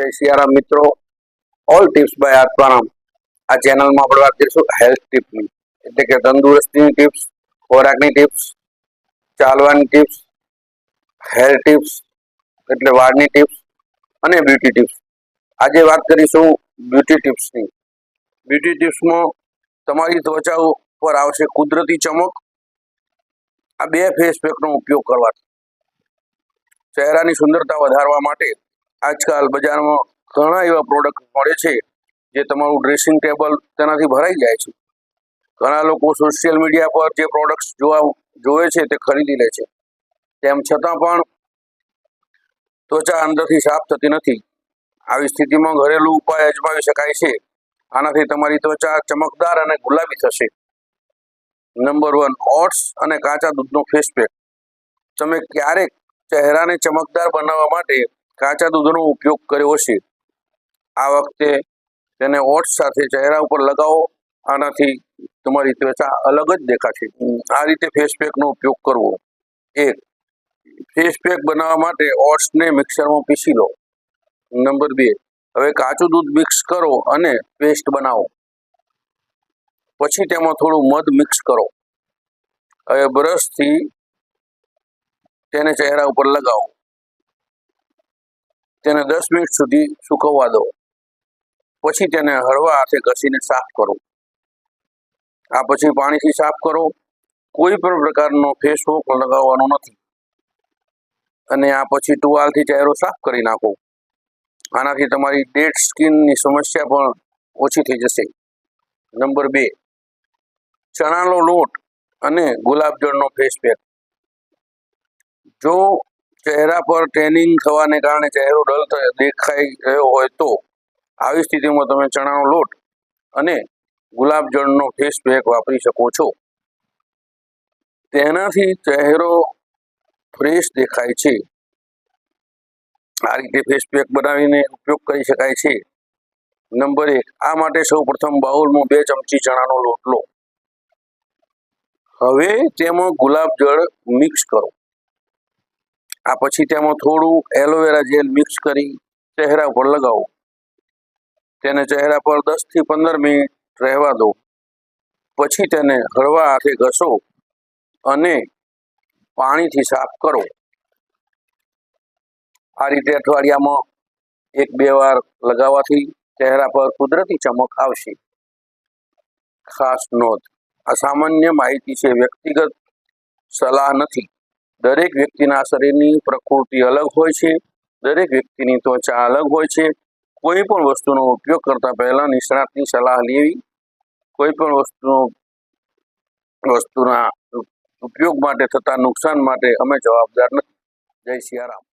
જય સિયારામ મિત્રો. All tips by Atmaram આ ચેનલમાં આપણે વાત કરીશું હેલ્થ ટિપ્સની એટલે કે તંદુરસ્તીની ટિપ્સ ખોરાકની ટિપ્સ ચાલવાની ટિપ્સ હેર ટિપ્સ એટલે વાળની ટિપ્સ અને બ્યુટી ટિપ્સ આજે વાત કરીશું બ્યુટી ટિપ્સની બ્યુટી ટિપ્સમાં તમારી ત્વચા ઉપર આવશે કુદરતી ચમક. આ બે ફેસ પેકનો ઉપયોગ કરવાથી. ચહેરાની સુંદરતા વધારવા માટે આજકાલ બજારમાં ઘણા એવા પ્રોડક્ટ મળે છે જે તમારું ડ્રેસિંગ ટેબલ તેનાથી ભરાઈ જાય છે. ઘણા લોકો સોશિયલ મીડિયા પર જે પ્રોડક્ટ્સ જોવા, જોવે છે તે ખરીદી લે છે. તેમ છતાં પણ ત્વચા અંદરથી સાફ થતી નથી. આવી સ્થિતિમાં ઘરેલું ઉપાય અજમાવી શકાય છે. આનાથી તમારી ત્વચા ચમકદાર અને ગુલાબી થશે. નંબર વન ઓટ્સ અને કાચા દૂધનો ફેસ પેક તમે ક્યારેક ચહેરાને ચમકદાર બનાવવા માટે કાચા દૂધનો ઉપયોગ કર્યો હશે. આ વખતે તેને ઓટ્સ સાથે ચહેરા ઉપર લગાવો. આનાથી તમારી ત્વચા અલગ જ દેખાશે. આ રીતે ફેસ પેકનો ઉપયોગ કરવો. એક ફેસ પેક બનાવવા માટે ઓટ્સને મિક્સરમાં પીસી લો. નંબર બે, હવે કાચું દૂધ મિક્સ કરો અને પેસ્ટ બનાવો. પછી તેમાં થોડું મધ મિક્સ કરો. હવે બ્રશથી તેને ચહેરા ઉપર લગાવો. તેને દસ મિનિટ સુધી સુકવવા દો. પછી તેને હળવા હાથે ઘસીને સાફ કરો. આ પછી પાણીથી સાફ કરો. કોઈ પણ પ્રકારનો ફેસ વોક લગાવવાનો નથી. અને આ પછી ટુવાલથી ચહેરો સાફ કરી નાખો. આનાથી તમારી ડેડ સ્કિનની સમસ્યા પણ ઓછી થઈ જશે. નંબર બે, ચણાનો લોટ અને ગુલાબજળનો ફેસ પેક. જો ચહેરા પર ટેનિંગ થવાને કારણે ચહેરો ડલ દેખાઈ રહ્યો હોય તો. આવી સ્થિતિમાં તમે ચણાનો લોટ અને ગુલાબજળનો ફેસ પેક વાપરી શકો છો. તેનાથી ચહેરો ફ્રેશ દેખાય છે. આ રીતે ફેસ પેક બનાવીને ઉપયોગ કરી શકાય છે. નંબર એક, આ માટે સૌ પ્રથમ બાઉલમાં બે ચમચી ચણાનો લોટ લો. હવે તેમાં ગુલાબજળ મિક્સ કરો. આ પછી તેમાં થોડું એલોવેરા જેલ મિક્સ કરી ચહેરા ઉપર લગાવો. તેને ચહેરા પર દસથી પંદર મિનિટ રહેવા દો. પછી તેને હળવા હાથે ઘસો અને પાણીથી સાફ કરો. આ રીતે અઠવાડિયામાં એક બે વાર લગાવવાથી ચહેરા પર કુદરતી ચમક આવશે. ખાસ નોંધ, આ સામાન્ય માહિતી છે વ્યક્તિગત સલાહ નથી. દરેક વ્યક્તિના શરીરની પ્રકૃતિ અલગ હોય છે, દરેક વ્યક્તિની ત્વચા અલગ હોય છે. કોઈ પણ વસ્તુનો ઉપયોગ કરતા પહેલા નિષ્ણાતની સલાહ લેવી. કોઈ પણ વસ્તુનો, વસ્તુના ઉપયોગ માટે થતા નુકસાન માટે અમે જવાબદાર નથી. જય સિયારામ